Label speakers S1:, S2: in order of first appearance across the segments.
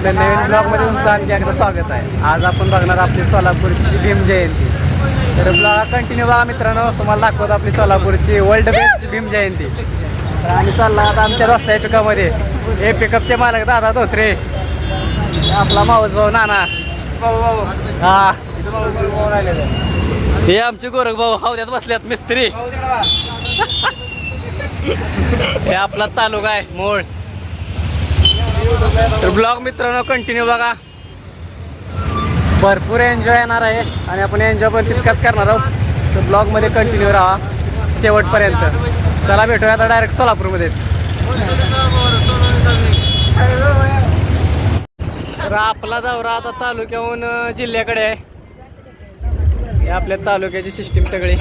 S1: आपल्या नवीन ब्लॉगमध्ये तुमचं आणखी एकदा स्वागत आहे. आज आपण बघणार आपली सोलापूरची भीम जयंती. तर ब्लॉग कंटिन्यू बघा मित्रांनो तुम्हाला दाखवतो आपली सोलापूरची वर्ल्ड बेस्ट भीम जयंती. तर आणि चालला आता आमच्या रस्ता पिकामध्ये हे पिकअपचे मालक दादा धोत्रे. आपला माऊस भाऊ नाना. हा. हे आमचे गोरख भाऊ हौद्यात बसल्यात मिस्त्री. हे आपला तालुका आहे मोळ. तर ब्लॉग मित्रांनो कंटिन्यू बघा. भरपूर एन्जॉय येणार आहे आणि आपण एन्जॉय पण तितकाच करणार आहोत. तर ब्लॉगमध्ये कंटिन्यू राहा. शेवटपर्यंत. चला भेटूया आता डायरेक्ट सोलापूरमध्येच. तर आपला दौरा आता तालुक्याहून जिल्ह्याकडे आहे. हे आपल्या तालुक्याची सिस्टीम सगळी.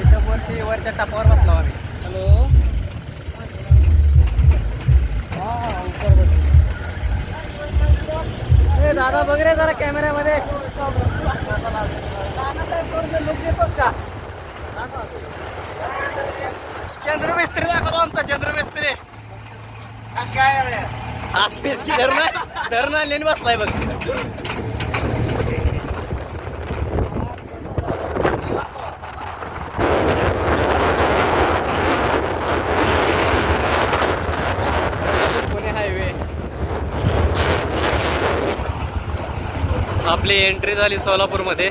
S1: इथं वरच्या टापावर बसलो आम्ही. हॅलो दादा बघ रे जरा कॅमेऱ्यामध्ये का चंद्र मिस्त्री दाखवतो आमचा चंद्र मिस्त्री. स्पेस की धरण धरण आणले बसलाय बघ पुणे हायवे आपली एंट्री झाली सोलापूरमध्ये.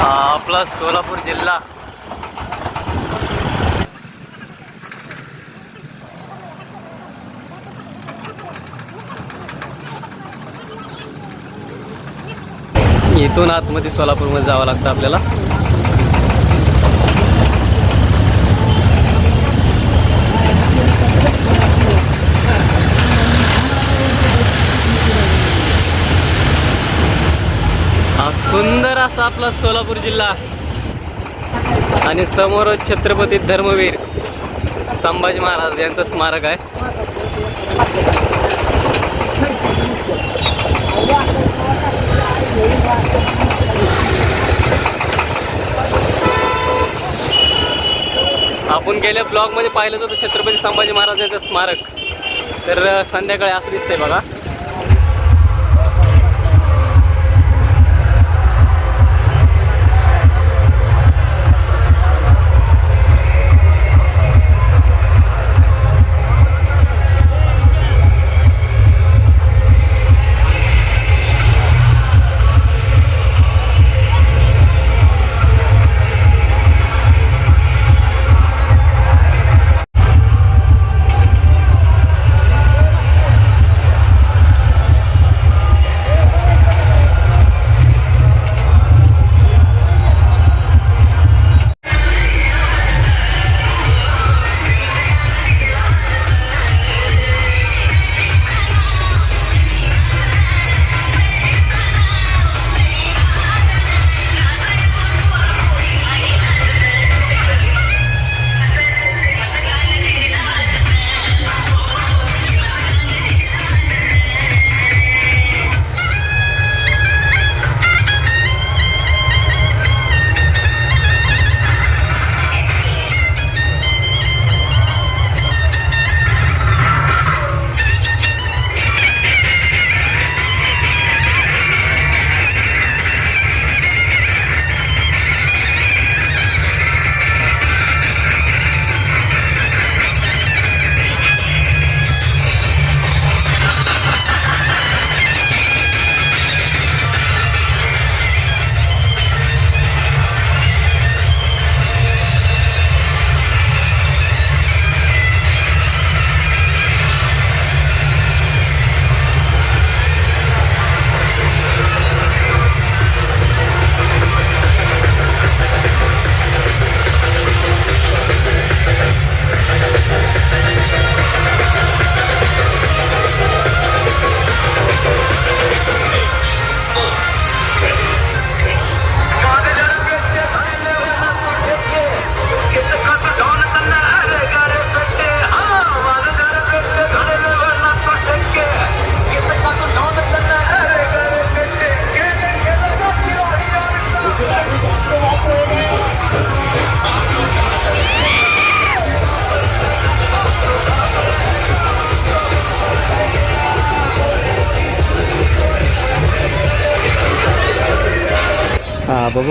S1: आपला सोलापूर जिल्हा. इथून आतमध्ये सोलापूरमध्ये जावं लागतं आपल्याला. सुंदर असा आपला सोलापूर जिल्हा. आणि समोर छत्रपती धर्मवीर संभाजी महाराज यांचं स्मारक आहे. आपण गेल्या ब्लॉगमध्ये पाहिलं होतं छत्रपती संभाजी महाराजांचं स्मारक. तर संध्याकाळी असं दिसतंय बघा.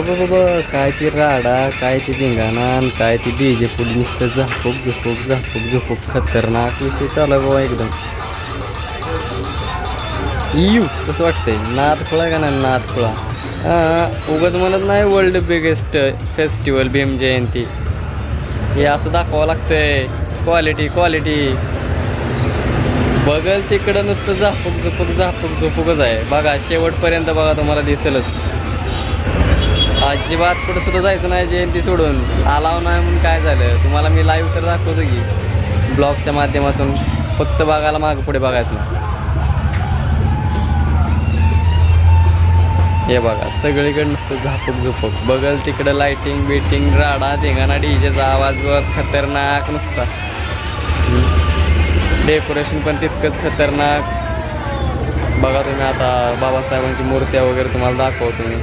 S1: बाबा बाबा काय ती राडा काय ती धिंगाणा आणि काय ती डीजे पुढे नुसतं झापूक झोपूक झापूक झोपूक खतरनाक विषय चालू आहे बाबा एकदम. यू कसं वाटतंय? नाद खुळा का नाही? नाथखुळा हां उगाच म्हणत नाही world biggest festival Bhim Jayanti. हे असं दाखवावं लागतंय. क्वालिटी क्वालिटी बघल तिकडं नुसतं झापूक झपूक झापूक झोपूकच आहे. बघा शेवटपर्यंत बघा तुम्हाला दिसेलच. अजिबात कुठं सुद्धा जायचं नाही जयंती सोडून. आलाव नाही म्हणून काय झालं? तुम्हाला मी लाईव्ह तर दाखवतो की ब्लॉगच्या माध्यमातून. फक्त बघायला मागं पुढे बघायचं नाही. हे बघा सगळीकडे नुसतं झापूक झुपूक. बघल तिकडं लाइटिंग बिटिंग राडा धिंगाणा डीजेचा आवाज बिवाज खतरनाक नुसता. डेकोरेशन पण तितकंच खतरनाक. बघा तुम्ही आता बाबासाहेबांची मूर्त्या वगैरे तुम्हाला दाखवतो मी.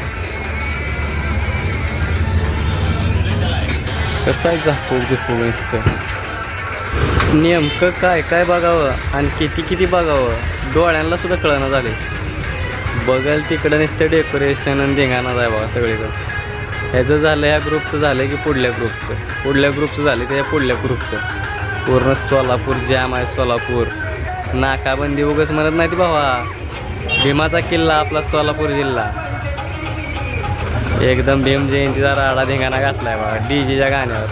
S1: कसं आहे झापूक नेमकं काय काय बघावं आणि किती किती बघावं? डोळ्यांना सुद्धा कळणं झाले बघाल तिकडं नुसतं डेकोरेशन आणि धिंगाणा जाय बघा सगळीकडं. ह्याचं झालं ह्या ग्रुपचं झालं की पुढल्या ग्रुपचं पुढल्या ग्रुपचं झालं त्या पुढल्या ग्रुपचं पूर्ण सोलापूर जॅम आहे सोलापूर. नाकाबंदी उगच म्हणत नाही ती भावा. भीमाचा किल्ला आपला सोलापूर जिल्हा. एकदम भीम जयंतीचा राडा धिंगाणा घातलाय बघा डीजेच्या गाण्यावर.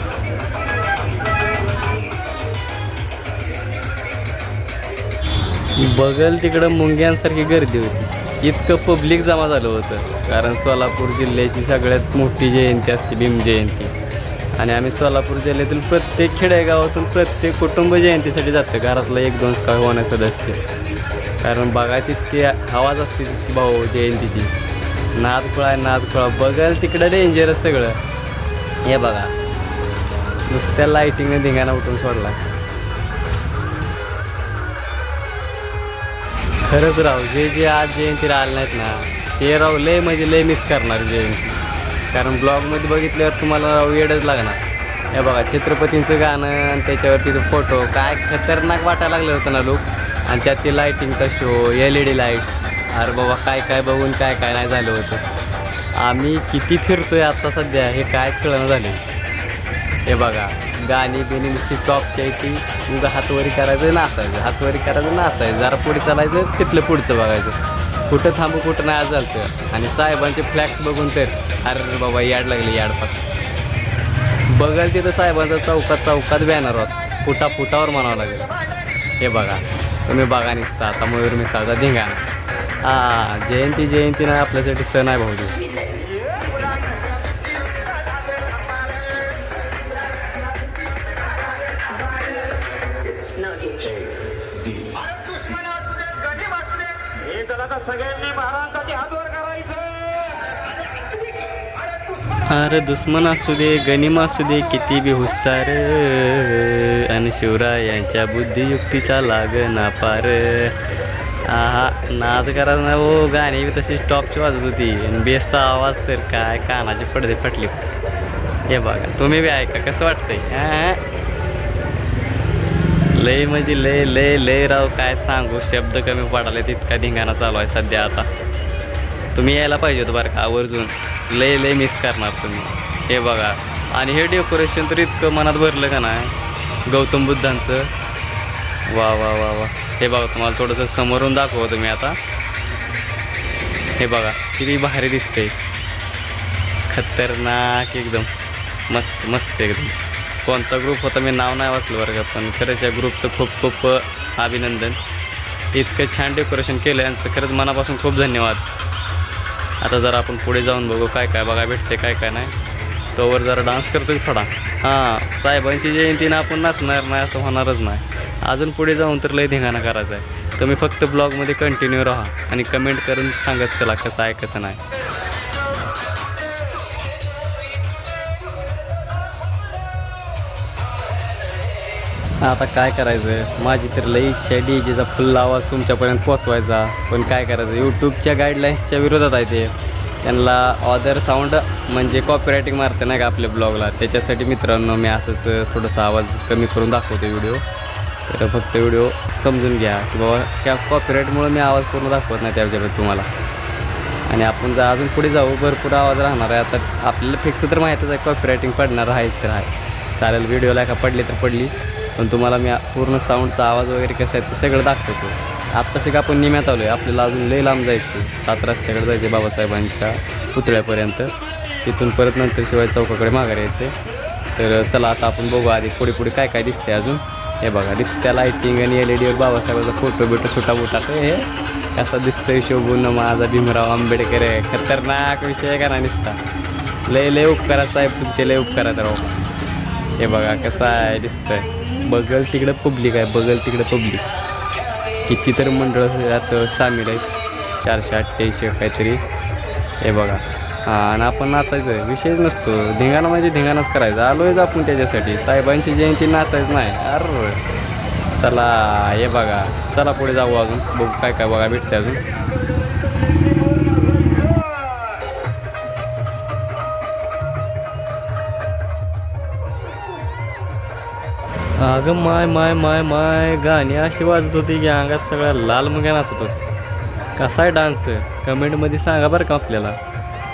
S1: बगल तिकडं मुंग्यांसारखी गर्दी होती. इतकं पब्लिक जमा झालं होतं कारण सोलापूर जिल्ह्याची सगळ्यात मोठी जयंती असते भीम जयंती आणि आम्ही सोलापूर जिल्ह्यातील प्रत्येक खेडेगावातून प्रत्येक कुटुंब जयंतीसाठी जातं घरातलं एक दोन काय होणं सदस्य. कारण बघा तितकी आवाज असते तितकी भाऊ जयंतीची. नादखुळा आहे नादखुळा. बघल तिकडं डेंजरस सगळं. हे बघा. नुसत्या लाईटिंगने धिंगाणा उठून सोडला. खरंच राव जे जे आज जयंतीला आले नाहीत ना ते राव लय म्हणजे लय मिस करणार जयंती. कारण ब्लॉगमध्ये बघितल्यावर तुम्हाला राव येडच लागणार. हे बघा छत्रपतींचं गाणं आणि त्याच्यावरती तो फोटो काय खतरनाक वाटायला लागलं होतं ना लोक आणि त्यात ते लाईटिंगचा show L E D lights अरे बाबा काय काय बघून काय काय नाही झालं होतं. आम्ही किती फिरतोय आता सध्या हे कायच कळणं झालं हे बघा गाणी बिणी नुसती टॉपची आहे ती उगा हातवरी करायचं नाचायचं. हातवरी करायचं नाचायचं. जरा पुढे चालायचं तिथलं पुढचं बघायचं. कुठं थांबू कुठं नाही चालतं आणि साहेबांचे फ्लॅक्स बघून तर अरे बाबा याड लागली याड फक्त बघाल तिथं साहेबांचा चौकात चौकात बॅनर होत. फुटा फुटावर म्हणावं लागेल. हे बघा तुम्ही बघा निसता. आता मयूर मिसाळचा धिंगाणा. हा जयंती जयंती नाही आपल्यासाठी सण आहे भाऊजी. अरे दुश्मन असू दे गनिम असू दे किती बी हुस्सार आणि शिवरायांच्या बुद्धियुक्तीचा लाग ना पार. आहा नाच करायला नाही हो गाणी बी तशी टॉपची वाजत होती. आणि बेसचा आवाज तर काय कानाचे पडदे फटले. हे बघा तुम्ही बी ऐका कसं वाटतंय? लय म्हणजे लय लय लय राव काय सांगू शब्द कमी पडाले तितका धिंगाणा चालू आहे सध्या आता. तुम्ही यायला पाहिजे होतं बरं का आवर्जून. लय लय मिस करणार तुम्ही. हे बघा. आणि हे डेकोरेशन तर इतकं मनात भरलं का नाही? गौतम बुद्धांचं. वा वा वा वा. हे बघा तुम्हाला थोडंसं समोरून दाखवतो तुम्ही आता. हे बघा किती भारी दिसते खतरनाक एकदम. मस्त मस्त एकदम. कोणता ग्रुप होता मी नाव नाही वाचलं बरं का पण खरंच या ग्रुपचं खूप खूप अभिनंदन. इतकं छान डेकोरेशन केलं यांचं खरंच मनापासून खूप धन्यवाद. आता जरा आपण पुढे जाऊन बघू काय काय बघा भेटते काय काय नाही. तोवर जरा डान्स करतो थोडा. हां साहेबांची जयंतीनं आपण नाचणार नाही असं होणारच नाही. अजून पुढे जाऊन तर लय धिंगाणा करायचा आहे. तुम्ही फक्त ब्लॉगमध्ये कंटिन्यू राहा आणि कमेंट करून सांगत चला कसं आहे कसं नाही. आता काय करायचं? माझी तर लई इच्छा आहे डी जेचा फुल आवाज तुमच्यापर्यंत पोचवायचा पण काय करायचं? यूट्यूबच्या गाईडलाईन्सच्या विरोधात आहे ते. त्यांना ऑदर साऊंड म्हणजे कॉपीरायटिंग मारते नाही का आपल्या ब्लॉगला त्याच्यासाठी मित्रांनो मी असंच थोडंसं आवाज कमी करून दाखवतो व्हिडिओ तर फक्त व्हिडिओ समजून घ्या की बाबा त्या कॉपीराईटमुळे मी आवाज पूर्ण दाखवत नाही त्याच्याबद्दल तुम्हाला. आणि आपण जर अजून पुढे जाऊ भरपूर आवाज राहणार आहे. आता आपल्याला फिक्स तर माहीतच आहे कॉपीरायटिंग पडणार आहेच तर आहे. चालेल व्हिडिओला का पडली तर पडली. पण तुम्हाला मी पूर्ण साऊंडचा आवाज वगैरे कसं आहे ते सगळं दाखवतो. आत्ता का आपण निम्यात आलो आहे. आपल्याला अजून लई लांब जायचं सात रस्त्याकडे जायचं बाबासाहेबांच्या पुतळ्यापर्यंत. तिथून परत नंतर शिवाय चौकाकडे माघार यायचं तर चला आता आपण बघू आधी पुढे पुढे काय काय दिसते अजून. हे बघा दिसत्या लाईटिंग आणि एल ई डीवर बाबासाहेबाचा फोटो बिटो सुटा बुटा. हे कसा दिसतोय शोभून माझा भीमराव आंबेडकर आहे. खतरनाक विषय करा दिसता लय लय उपकारात साहेब तुमचे लय उपकारात राहू. हे बघा कसं आहे दिसतंय. बगल तिकडं पब्लिक आहे बगल तिकडं पब्लिक किती तर मंडळ यात सामील आहेत. चारशे अठ्ठ्याऐंशी काहीतरी. हे बघा. हां आणि आपण नाचायचं विषयच नसतो. धिंगाणा म्हणजे धिंगाणाच करायचं. आलोयच आपण त्याच्यासाठी. साहेबांची जयंती नाचायचं नाही. अर चला हे बघा. चला पुढे जाऊ अजून. बघू काय काय बघा भेटते अजून. अगं माय माय माय माय. गाणी अशी वाजत होती की अंगात सगळ्या लाल मुग्या नाचत होते. कसा आहे डान्स? कमेंटमध्ये सांगा बरं का आपल्याला.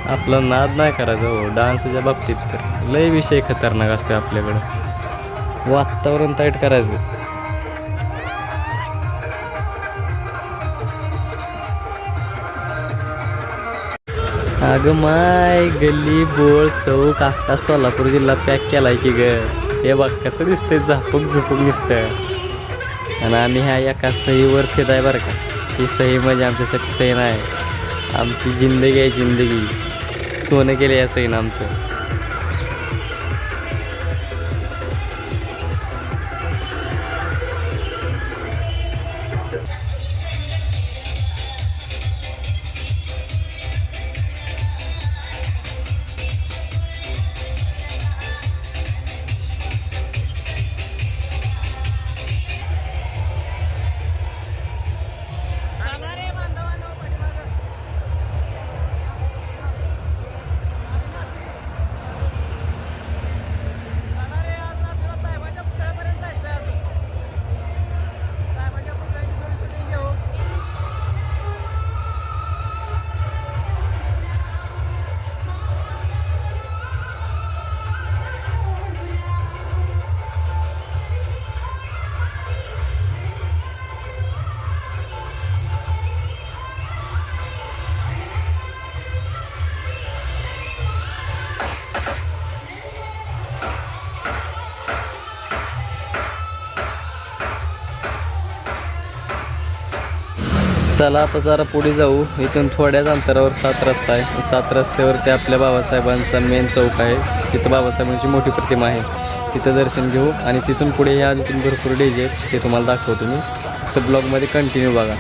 S1: आपला नाद नाही करायचा हो डान्सच्या बाबतीत तर. लय विषय खतरनाक असतो आपल्याकडं. वातावरण ताईट करायचं. अगं माय गल्ली बोळ चौक अख्खा सोलापूर जिल्हा पॅक केलाय की ग. हे बघ कसं दिसतंय झापूक झुपूक दिसतं आणि आम्ही ह्या एका सहीवर फिदाय बरं का. ही सही म्हणजे आमच्यासाठी सही नाही. आमची जिंदगी आहे जिंदगी. सोनं केलं या सहीनं आमचं. चला आता जरा पुढे जाऊ. इथून थोड्याच अंतरावर सात रस्ता आहे. सात रस्त्यावरती आपल्या बाबासाहेबांचा मेन चौक आहे. तिथं बाबासाहेबांची मोठी प्रतिमा आहे. तिथं दर्शन घेऊ आणि तिथून पुढे या अजून भरपूर डीजे आहेत ते तुम्हाला दाखवतो मी. तर ब्लॉगमध्ये कंटिन्यू बघा.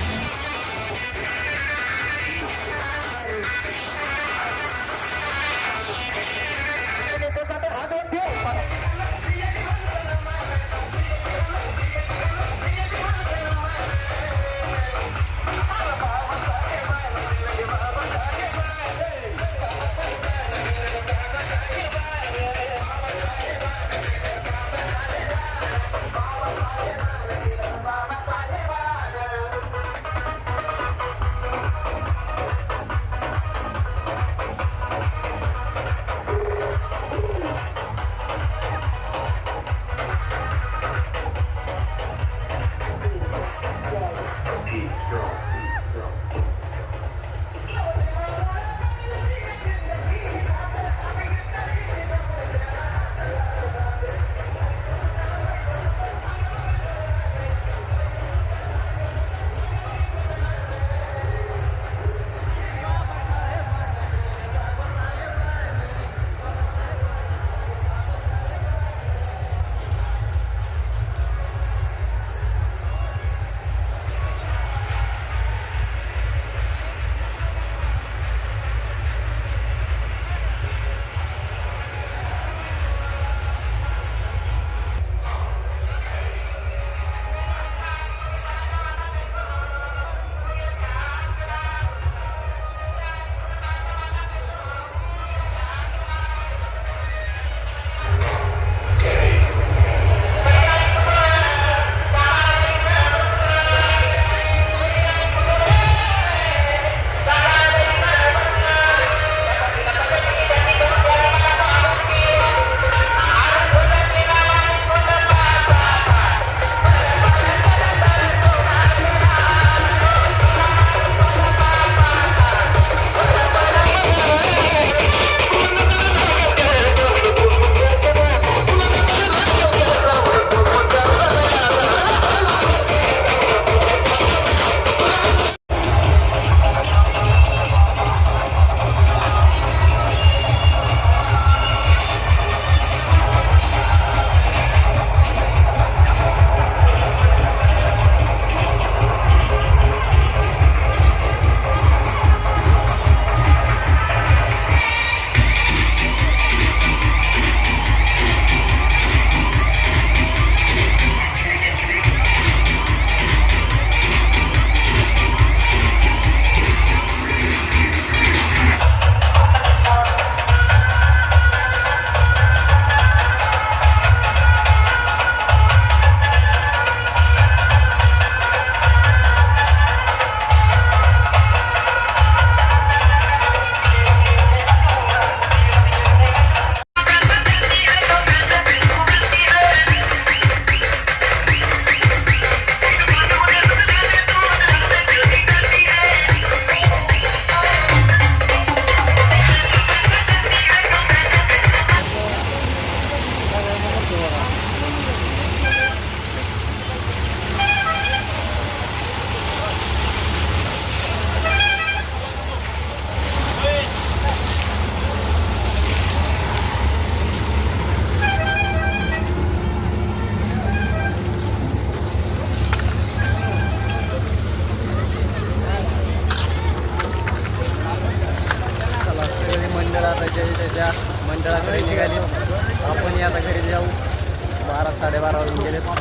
S1: साडेबारा वाजून गेले. पण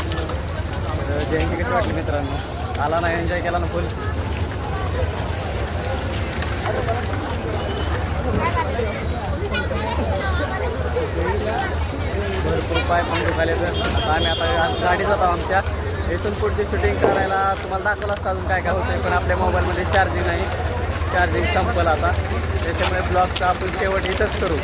S1: कशी वाटली मित्रांनो? आला ना एन्जॉय केला ना फुल भरपूर पाय पण दुखाले तर. आम्ही आता गाडी जातो आमच्या. इथून पुढची शूटिंग करायला तुम्हाला दाखवलं असतं अजून काय काय होतं पण आपल्या मोबाईलमध्ये चार्जिंग नाही. चार्जिंग संपल आता. त्याच्यामुळे ब्लॉगचा आपण शेवट इथंच करू.